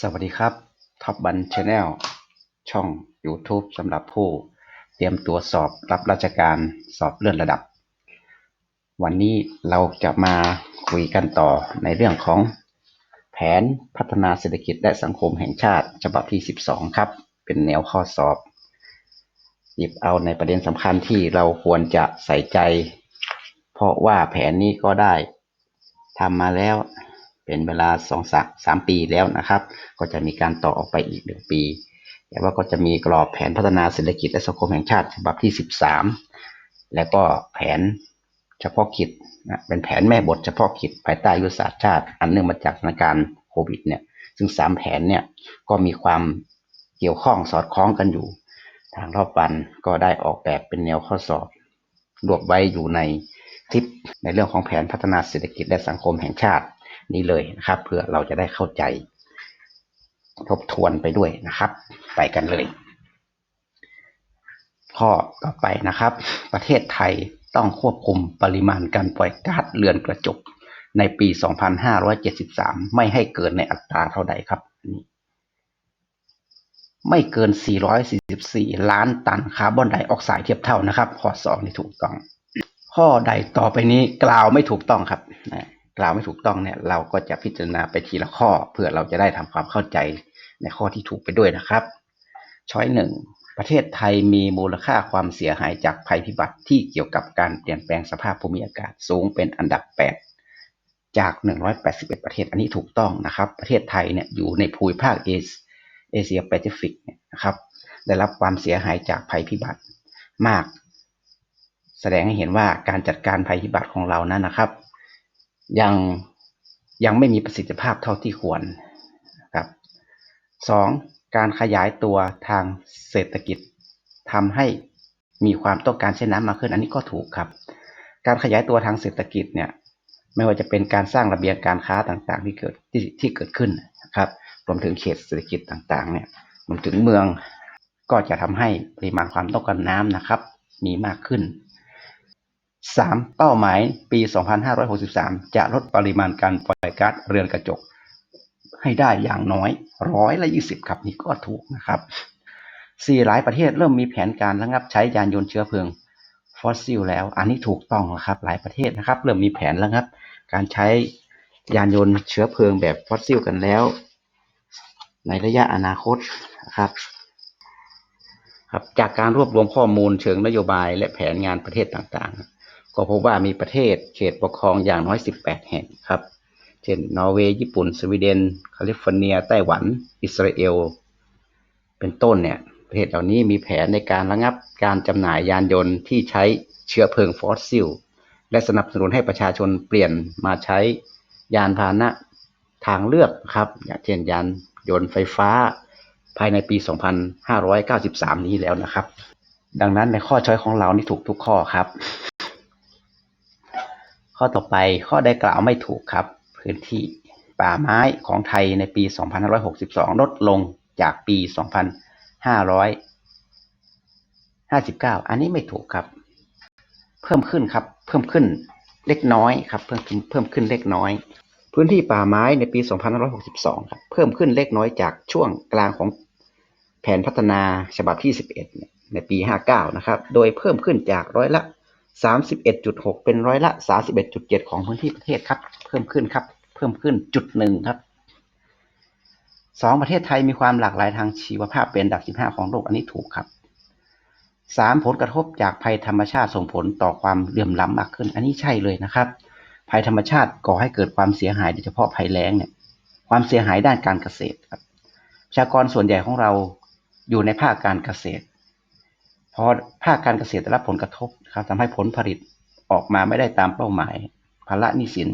สวัสดีครับท็อปบันชาแนลช่อง YouTube สำหรับผู้เตรียมตัวสอบรับราชการสอบเลื่อนระดับ วันนี้เราจะมาคุยกันต่อในเรื่องของแผนพัฒนาเศรษฐกิจและสังคมแห่งชาติฉบับที่ 12 ครับ เป็นแนวข้อสอบ หยิบเอาในประเด็นสำคัญที่เราควรจะใส่ใจ เพราะว่าแผนนี้ก็ได้ทำมาแล้ว เป็นเวลาสองสามปีแล้วนะครับ ก็จะมีการต่อออกไปอีกหนึ่งปี แต่ว่าก็จะมีกรอบแผนพัฒนาเศรษฐกิจและสังคมแห่งชาติฉบับที่ 13 แล้วก็แผนเฉพาะกิจนะเป็นแผนแม่บทเฉพาะกิจภายใต้ยุทธศาสตร์ชาติ อันเนื่องมาจากสถานการณ์โควิดเนี่ย ซึ่งสามแผนเนี่ยก็มีความเกี่ยวข้องสอดคล้องกันอยู่ ทางรอบวันก็ได้ออกแบบเป็นแนวข้อสอบ รวบไว้อยู่ในคลิปในเรื่องของแผนพัฒนาเศรษฐกิจและสังคมแห่งชาติ นี้เลยนะครับ เพื่อเราจะได้เข้าใจ ทบทวนไปด้วยนะครับ ไปกันเลย ข้อต่อไปนะครับ ประเทศไทยต้องควบคุมปริมาณการปล่อยก๊าซเรือนกระจกในปี 2573 ไม่ให้เกินในอัตราเท่าใดครับนี่ไม่เกิน 444 ล้านตันคาร์บอนไดออกไซด์เทียบเท่านะครับ ข้อ 2 นี่ถูกต้อง ข้อใดต่อไปนี้กล่าวไม่ถูกต้องครับนะ กล่าวไม่ถูกต้องเนี่ย เราก็จะพิจารณาไปทีละข้อ เพื่อเราจะได้ทำความเข้าใจในข้อที่ถูกไปด้วยนะครับ ช้อยหนึ่งประเทศไทยมีมูลค่าความเสียหายจากภัยพิบัติที่เกี่ยวกับการเปลี่ยนแปลงสภาพภูมิอากาศสูงเป็นอันดับ 8 จาก 181 ประเทศ อันนี้ถูกต้องนะครับ ประเทศไทยเนี่ยอยู่ในภูมิภาคเอเอเชียแปซิฟิกเนี่ยนะครับ ได้รับความเสียหายจากภัยพิบัติมาก แสดงให้เห็นว่าการจัดการภัยพิบัติของเรานั้นนะครับ ยังยังไม่มีประสิทธิภาพเท่าที่ควรครับสองการขยายตัวทางเศรษฐกิจทำให้มีความต้องการใช้น้ำมากขึ้นอันนี้ก็ถูกครับ การขยายตัวทางเศรษฐกิจเนี่ยไม่ว่าจะเป็นการสร้างระเบียงการค้าต่างๆ ที่เกิดที่ที่เกิดขึ้นนะครับรวมถึงเขตเศรษฐกิจต่างๆเนี่ยรวมถึงเมืองก็จะทำให้ปริมาณความต้องการน้ำนะครับ มีมากขึ้น 3. เป้าหมายปี 2563 จะลดปริมาณการปล่อยก๊าซเรือนกระจก ให้ได้อย่างน้อยร้อยละ20 ครับ นี่ก็ถูกนะครับ 4. หลายประเทศเริ่มมีแผนการระงับใช้ยานยนต์เชื้อเพลิงฟอสซิลแล้ว อันนี้ถูกต้องนะครับ หลายประเทศนะครับ เริ่มมีแผนระงับ การใช้ยานยนต์เชื้อเพลิงแบบฟอสซิลกันแล้ว ในระยะอนาคตนะครับครับจากการรวบรวมข้อมูลเชิงนโยบายและแผนงานประเทศต่างๆ ก็พบว่ามีประเทศเขตปกครองอย่างน้อย 18 แห่งครับ เช่น นอร์เวย์ ญี่ปุ่น สวีเดน แคลิฟอร์เนีย ไต้หวัน อิสราเอล เป็นต้นเนี่ย ประเทศเหล่านี้มีแผนในการระงับการจำหน่ายยานยนต์ที่ใช้เชื้อเพลิงฟอสซิล และสนับสนุนให้ประชาชนเปลี่ยนมาใช้ยานพาหนะทางเลือกครับอย่างเช่นยานยนต์ไฟฟ้า ภายในปี 2593 นี้แล้วนะครับ ดังนั้นในข้อช้อยของเรานี่ถูกทุกข้อครับ ข้อต่อไปข้อใดกล่าวไม่ถูกครับ พื้นที่ป่าไม้ของไทยในปี 2562 ลดลงจากปี 2559 อันนี้ไม่ถูกครับ เพิ่มขึ้นครับ เพิ่มขึ้นเล็กน้อยครับ เพิ่มขึ้นเพิ่มขึ้นเล็กน้อย พื้นที่ป่าไม้ในปี 2562 ครับ เพิ่มขึ้นเล็กน้อยจากช่วงกลางของแผนพัฒนาฉบับที่ 11 ในปี 59 นะครับ โดยเพิ่มขึ้นจากร้อยละ 31.6 เป็นร้อยละ 31.7 ของพื้นที่ประเทศครับ เพิ่มขึ้นครับ เพิ่มขึ้นจุดหนึ่งครับสองประเทศไทยมีความหลากหลายทางชีวภาพเป็นอันดับ 15 ของโลกอันนี้ถูกครับสามผลกระทบจากภัยธรรมชาติส่งผลต่อความเหลื่อมล้ำมากขึ้น อันนี้ใช่เลยนะครับ ภัยธรรมชาติก่อให้เกิดความเสียหายโดยเฉพาะภัยแล้งเนี่ย ความเสียหายด้านการเกษตรครับประชากรส่วนใหญ่ของเราอยู่ในภาคการเกษตร พอภาคการเกษตรได้รับผลกระทบครับทำให้ผลผลิตออกมาไม่ได้ตามเป้าหมายภาระหนี้สิน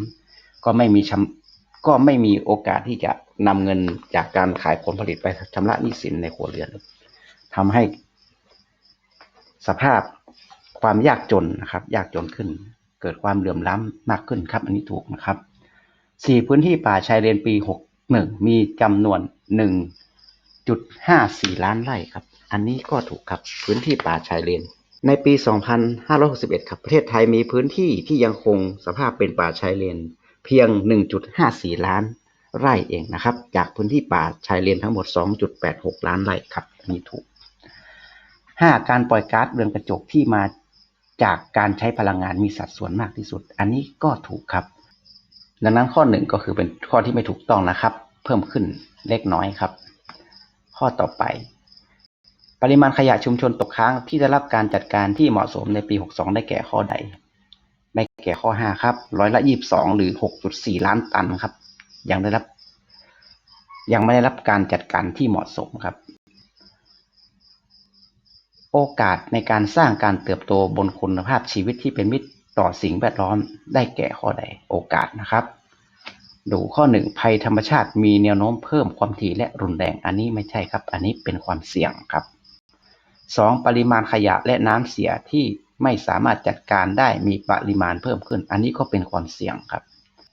ก็ไม่มีชำก็ไม่มีโอกาสที่จะนำเงินจากการขายผลผลิตไปชำระหนี้สินในครัวเรือนทำให้สภาพความยากจนนะครับ ยากจนขึ้น เกิดความเหลื่อมล้ำมากขึ้นครับ อันนี้ถูกนะครับสี่พื้นที่ป่าชายเลนปีหกหนึ่งมีจำนวนหนึ่งจุดห้าสี่ล้านไร่ครับ อันนี้ก็ถูกครับพื้นที่ป่าชายเลน ในปี 2561 ครับ ประเทศไทยมีพื้นที่ที่ยังคงสภาพเป็นป่าชายเลน เพียง 1.54 ล้านไร่เองนะครับ จากพื้นที่ป่าชายเลนทั้งหมด 2.86 ล้านไร่ครับอันนี้ถูก 5. การปล่อยก๊าซเรือนกระจกที่มาจากการใช้พลังงานมีสัดส่วนมากที่สุด อันนี้ก็ถูกครับ ดังนั้นข้อหนึ่งก็คือเป็นข้อที่ไม่ถูกต้องนะครับ เพิ่มขึ้นเล็กน้อยครับ ข้อต่อไป ปริมาณขยะชุมชนตกค้างที่ได้รับการจัดการที่เหมาะสมในปี 62 ได้แก่ข้อใด ได้แก่ข้อ 5 ครับ ร้อยละ 22 หรือ 6.4 ล้านตันครับ ยังได้รับ ยังไม่ได้รับการจัดการที่เหมาะสมครับ โอกาสในการสร้างการเติบโตบนคุณภาพชีวิตที่เป็นมิตรต่อสิ่งแวดล้อมได้แก่ข้อใด โอกาสนะครับดูข้อหนึ่งภัยธรรมชาติมีแนวโน้มเพิ่มความถี่และรุนแรง อันนี้ไม่ใช่ครับ อันนี้เป็นความเสี่ยงครับ สองปริมาณขยะและน้ำเสียที่ไม่สามารถจัดการได้มีปริมาณเพิ่มขึ้น อันนี้ก็เป็นความเสี่ยงครับ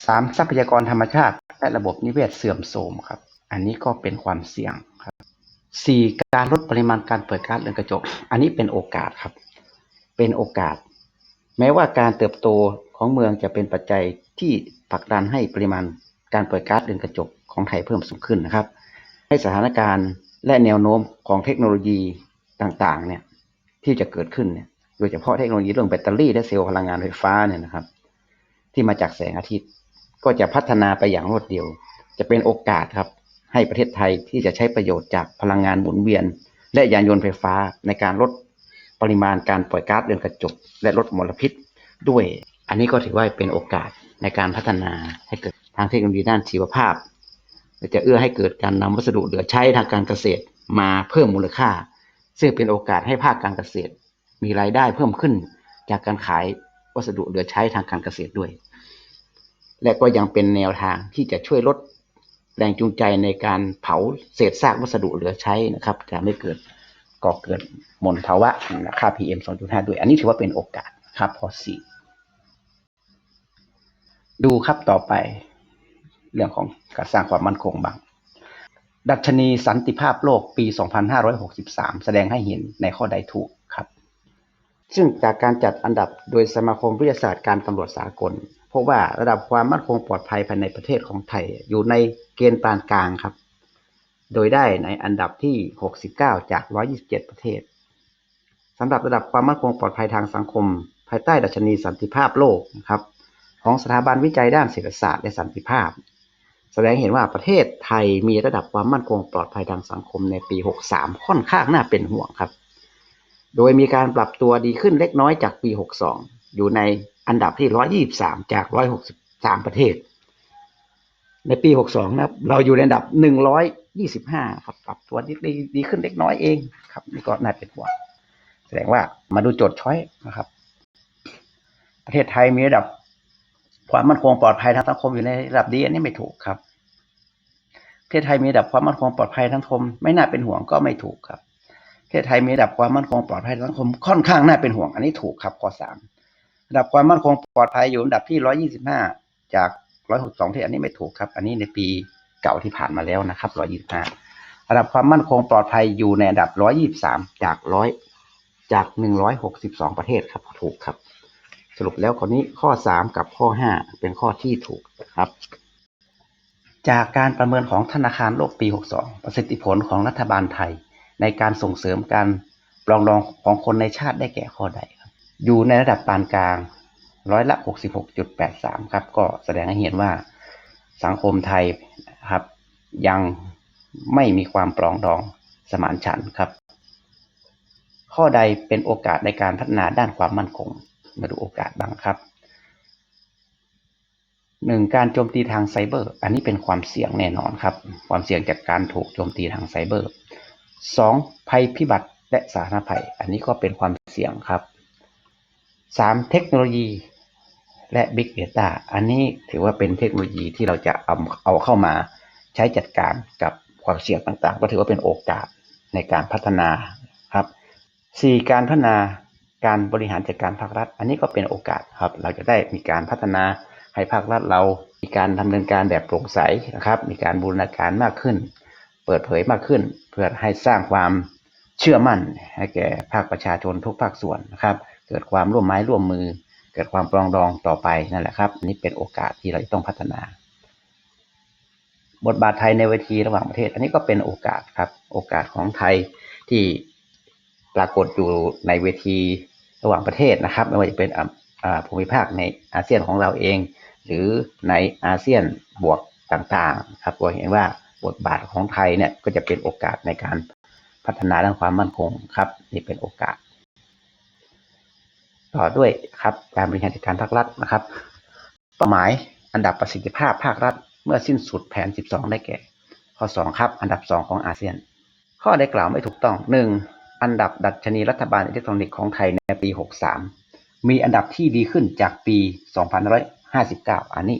สามทรัพยากรธรรมชาติ และระบบนิเวศเสื่อมโทรมครับ อันนี้ก็เป็นความเสี่ยงครับสี่การลดปริมาณการเปิดก๊าซเรือนกระจก อันนี้เป็นโอกาสครับ เป็นโอกาส แม้ว่าการเติบโตของเมืองจะเป็นปัจจัยที่ผลักดันให้ปริมาณการเปิดก๊าซเรือนกระจกของไทยเพิ่มสูงขึ้นนะครับ ให้สถานการณ์และแนวโน้มของเทคโนโลยี ต่างๆ เนี่ยที่จะเกิดขึ้นเนี่ยโดยเฉพาะเทคโนโลยีเรื่องแบตเตอรี่และเซลล์พลังงานไฟฟ้าเนี่ยนะครับ ที่มาจากแสงอาทิตย์ ก็จะพัฒนาไปอย่างรวดเร็ว จะเป็นโอกาสครับ ให้ประเทศไทยที่จะใช้ประโยชน์จากพลังงานหมุนเวียน และยานยนต์ไฟฟ้าในการลดปริมาณการปล่อยก๊าซเรือนกระจก และลดมลพิษ ด้วย อันนี้ก็ถือว่าเป็นโอกาสในการพัฒนาให้เกิดทางเทคโนโลยีด้านชีวภาพจะเอื้อให้เกิดการนำวัสดุเหลือใช้ทางการเกษตรมาเพิ่มมูลค่า ซึ่งเป็นโอกาสให้ภาคการเกษตร มีรายได้เพิ่มขึ้นจากการขายวัสดุเหลือใช้ทางการเกษตรด้วย และก็ยังเป็นแนวทางที่จะช่วยลดแรงจูงใจในการเผาเศษซากวัสดุเหลือใช้นะครับ จะไม่เกิดก่อเกิดมลภาวะค่า PM 2.5 ด้วย อันนี้ถือว่าเป็นโอกาสครับข้อ4ดูครับต่อไป เรื่องของการสร้างความมั่นคงบ้าง ดัชนีสันติภาพโลกปี 2563 แสดงให้เห็นในข้อใดถูกครับ ซึ่งจากการจัดอันดับโดยสมาคมวิทยาศาสตร์การตำรวจสากลพบว่าระดับความมั่นคงปลอดภัยภายในประเทศของไทย อยู่ในเกณฑ์ปานกลางครับ โดยได้ในอันดับที่ 69 จาก 127 ประเทศสำหรับระดับความมั่นคงปลอดภัยทางสังคม ภายใต้ดัชนีสันติภาพโลกนะครับของสถาบันวิจัยด้านเศรษฐศาสตร์และสันติภาพ แสดงเห็นว่าประเทศไทยมีระดับความมั่นคงปลอดภัยทางสังคมในปี 63 ค่อนข้างน่าเป็นห่วงครับ โดยมีการปรับตัวดีขึ้นเล็กน้อยจากปี 62 อยู่ในอันดับที่ 123 จาก 163 ประเทศ ในปี 62 นะครับ เราอยู่ในอันดับ 125 ครับ ปรับตัวดีดีดีขึ้นเล็กน้อยเองครับ นี่ก็น่าเป็นห่วง แสดงว่ามาดูโจทย์ช้อยนะครับ ประเทศไทยมีระดับ ความมั่นคงปลอดภัยทางสังคมอยู่ในระดับดีอันนี้ไม่ถูกครับประเทศไทยมีระดับความมั่นคงปลอดภัยทางสังคมไม่น่าเป็นห่วงก็ไม่ถูกครับประเทศไทยมีระดับความมั่นคงปลอดภัยทางสังคมค่อนข้างน่าเป็นห่วง อันนี้ถูกครับข้อสามระดับความมั่นคงปลอดภัยอยู่อันดับที่ร้อยี่สิบห้าจากร้อยหกสองที่อันนี้ไม่ถูกครับ อันนี้ในปีเก่าที่ผ่านมาแล้วนะครับร้อยี่สิบห้าระดับความมั่นคงปลอดภัยอยู่ในอันดับร้อยี่สามจากร้อยจากหนึ่งร้อยหกสิบสองประเทศครับถูกครับ รุปแล้วข้อนี้ข้อ 3 กับข้อ 5 เป็นข้อที่ถูกครับ จากการประเมินของธนาคารโลกปี 62 ประสิทธิผลของรัฐบาลไทย ในการส่งเสริมการปรองดองของคนในชาติได้แก่ข้อใดครับ อยู่ในระดับปานกลางร้อยละ 66.83 ครับ ก็แสดงให้เห็นว่าสังคมไทยครับยังไม่มีความปรองดองสมานฉันท์ครับ ข้อใดเป็นโอกาสในการพัฒนาด้านความมั่นคง มาดูโอกาสบ้างครับหนึ่งการโจมตีทางไซเบอร์ อันนี้เป็นความเสี่ยงแน่นอนครับ ความเสี่ยงจากการถูกโจมตีทางไซเบอร์สองภัยพิบัติและสาธารณภัย อันนี้ก็เป็นความเสี่ยงครับสามเทคโนโลยีและ Big Data อันนี้ถือว่าเป็นเทคโนโลยีที่เราจะเอาเอาเข้ามาใช้จัดการกับความเสี่ยงต่างๆ ก็ถือว่าเป็นโอกาสในการพัฒนาครับสี่การพัฒนา การบริหารจัดการภาครัฐ อันนี้ก็เป็นโอกาสครับ เราจะได้มีการพัฒนาให้ภาครัฐเรา มีการดำเนินการแบบโปร่งใสนะครับ มีการบูรณาการมากขึ้น เปิดเผยมากขึ้น เพื่อให้สร้างความเชื่อมั่นให้แก่ภาคประชาชนทุกภาคส่วนนะครับ เกิดความร่วมไม้ร่วมมือ เกิดความปรองดองต่อไปนั่นแหละครับนนี้เป็นโอกาสที่เราต้องพัฒนา บทบาทไทยในเวทีระหว่างประเทศ อันนี้ก็เป็นโอกาสครับ โอกาสของไทยที่ปรากฏอยู่ในเวที ระหว่างประเทศนะครับ ไม่ว่าจะเป็นภูมิภาคในอาเซียนของเราเอง หรือในอาเซียนบวกต่างๆครับก็เห็นว่าบทบาทของไทยเนี่ยก็จะเป็นโอกาสในการพัฒนาด้านความมั่นคงครับนี่เป็นโอกาส ต่อด้วยครับการบริหารจัดการภาครัฐนะครับ เป้าหมายอันดับประสิทธิภาพภาครัฐ เมื่อสิ้นสุดแผน 12 ได้แก่ ข้อ 2 ครับ อันดับ 2 ของอาเซียน ข้อได้กล่าวไม่ถูกต้อง 1. อันดับดัชนีรัฐบาลอิเล็กทรอนิกส์ของไทยในปี 63 มีอันดับที่ดีขึ้นจากปี 2559 อันนี้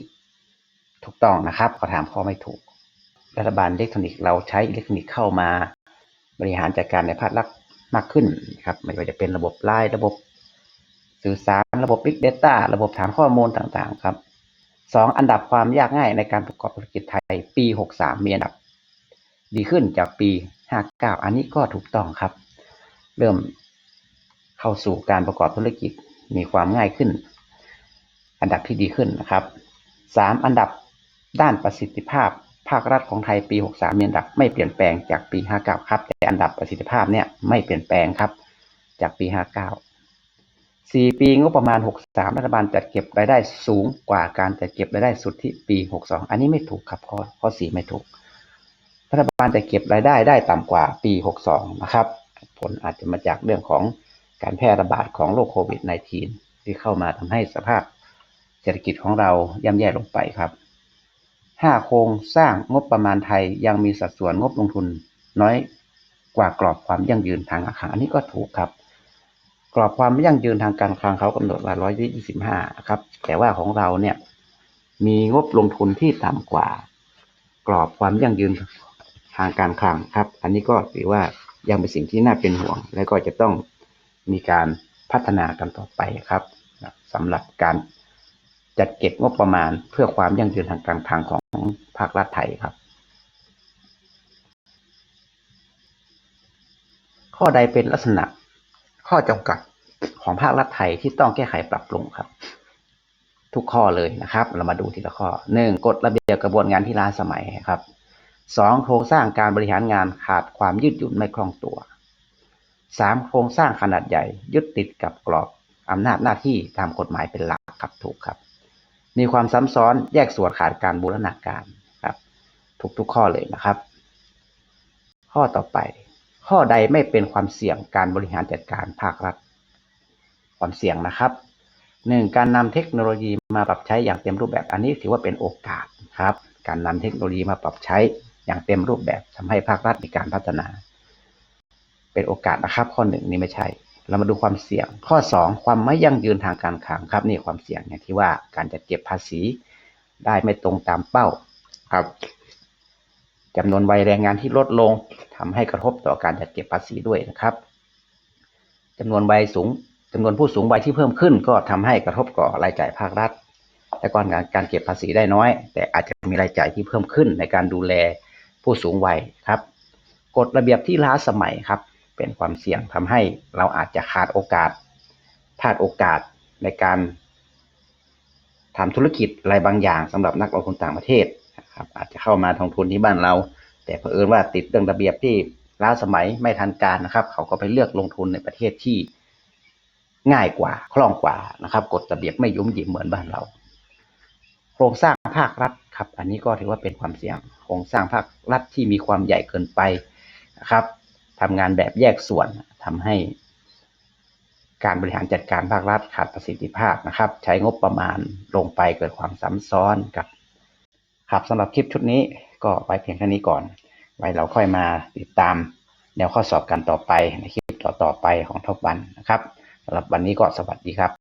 ถูกต้องนะครับขอถามข้อไม่ถูก รัฐบาลอิเล็กทรอนิกส์เราใช้อิเล็กทรอนิกส์เข้ามา บริหารจัดการในภาครัฐมากขึ้นครับไม่ว่าจะเป็นระบบไลน์ระบบสื่อสารระบบ Big Data ระบบฐานข้อมูลต่างๆ ครับสองอันดับความยากง่ายในการประกอบธุรกิจไทยปี 63 มีอันดับ ดีขึ้นจากปี 59 อันนี้ก็ถูกต้องครับ เริ่มเข้าสู่การประกอบธุรกิจมีความง่ายขึ้น อันดับที่ดีขึ้นนะครับสามอันดับด้านประสิทธิภาพ ภาครัฐของไทยปี 63มีอันดับไม่เปลี่ยนแปลงจากปี 59 ครับ แต่อันดับประสิทธิภาพเนี่ยไม่เปลี่ยนแปลงครับจากปี 59 4 ปีงบประมาณ 63 รัฐบาลจัดเก็บรายได้สูงกว่าการจัดเก็บรายได้สุทธิปี 62 อันนี้ไม่ถูกครับข้อข้อ 4 ไม่ถูก รัฐบาลจะเก็บรายได้ได้ต่ำกว่าปี 62 นะครับ ผลอาจจะมาจากเรื่องของการแพร่ระบาดของโรคโควิด -19 ที่เข้ามาทำให้สภาพเศรษฐกิจของเราย่ำแย่ลงไปครับ 5 โครงสร้างงบประมาณไทยยังมีสัดส่วนงบลงทุนน้อยกว่ากรอบความยั่งยืนทางอาคารอันนี้ก็ถูกครับ กรอบความยั่งยืนทางการคลังเขากำหนดว่า 125 ครับ แต่ว่าของเราเนี่ยมีงบลงทุนที่ต่ำกว่า กรอบความยั่งยืนทางการคลังครับ อันนี้ก็ถือว่า ยังเป็นสิ่งที่น่าเป็นห่วง และก็จะต้องมีการพัฒนากันต่อไปครับสำหรับการจัดเก็บงบประมาณเพื่อความยั่งยืนทางการคลังของภาครัฐไทยครับ ข้อใดเป็นลักษณะข้อจำกัดของภาครัฐไทยที่ต้องแก้ไขปรับปรุงครับ ทุกข้อเลยนะครับ เรามาดูทีละข้อหนึ่งกฎระเบียบกระบวนการที่ล้าสมัยครับ สองโครงสร้างการบริหารงานขาดความยืดหยุ่นไม่คล่องตัวสามโครงสร้างขนาดใหญ่ยึดติดกับกรอบอำนาจหน้าที่ตามกฎหมายเป็นหลักครับถูกครับ มีความซ้ำซ้อนแยกส่วนขาดการบูรณาการครับทุกทุกข้อเลยนะครับ ข้อต่อไป ข้อใดไม่เป็นความเสี่ยงการบริหารจัดการภาครัฐ ความเสี่ยงนะครับหนึ่งการนำเทคโนโลยีมาปรับใช้อย่างเต็มรูปแบบอันนี้ถือว่าเป็นโอกาสครับ การนำเทคโนโลยีมาปรับใช้ อย่างเต็มรูปแบบทำให้ภาครัฐมีการพัฒนา เป็นโอกาสนะครับ ข้อหนึ่งนี่ไม่ใช่ เรามาดูความเสี่ยง ข้อ 2 ความไม่ยั่งยืนทางการคลังครับ นี่ความเสี่ยงอย่างที่ว่าการจัดเก็บภาษีได้ไม่ตรงตามเป้าครับจำนวนวัยแรงงานที่ลดลงทำให้กระทบต่อการจัดเก็บภาษีด้วยนะครับจำนวนวัยสูงจำนวนผู้สูงวัยที่เพิ่มขึ้น ก็ทำให้กระทบต่อรายจ่ายภาครัฐแต่ก่อนการการเก็บภาษีได้น้อย แต่อาจจะมีรายจ่ายที่เพิ่มขึ้นในการดูแล ผู้สูงวัยครับกฎระเบียบที่ล้าสมัยครับ เป็นความเสี่ยงทำให้เราอาจจะขาดโอกาสพลาดโอกาสในการทำธุรกิจอะไรบางอย่างสำหรับนักลงทุนต่างประเทศนะครับอาจจะเข้ามาลงทุนที่บ้านเรา แต่เผอิญว่าติดเรื่องระเบียบที่ล้าสมัยไม่ทันการนะครับ เขาก็ไปเลือกลงทุนในประเทศที่ง่ายกว่าคล่องกว่านะครับกฎระเบียบไม่ยุ่มยิมเหมือนบ้านเรา โครงสร้างภาครัฐ ครับ อันนี้ก็ถือว่าเป็นความเสี่ยงโครงสร้างภาครัฐที่มีความใหญ่เกินไปนะครับทำงานแบบแยกส่วนทำให้ การบริหารจัดการภาครัฐขาดประสิทธิภาพนะครับ ใช้งบประมาณลงไปเกิดความซ้ำซ้อนกับ ครับสำหรับคลิปชุดนี้ก็ไว้เพียงแค่นี้ก่อน ไว้เราค่อยมาติดตามแนวข้อสอบกันต่อไปในคลิปต่อๆไปของทบวันนะครับสำหรับวันนี้ก็สวัสดีครับ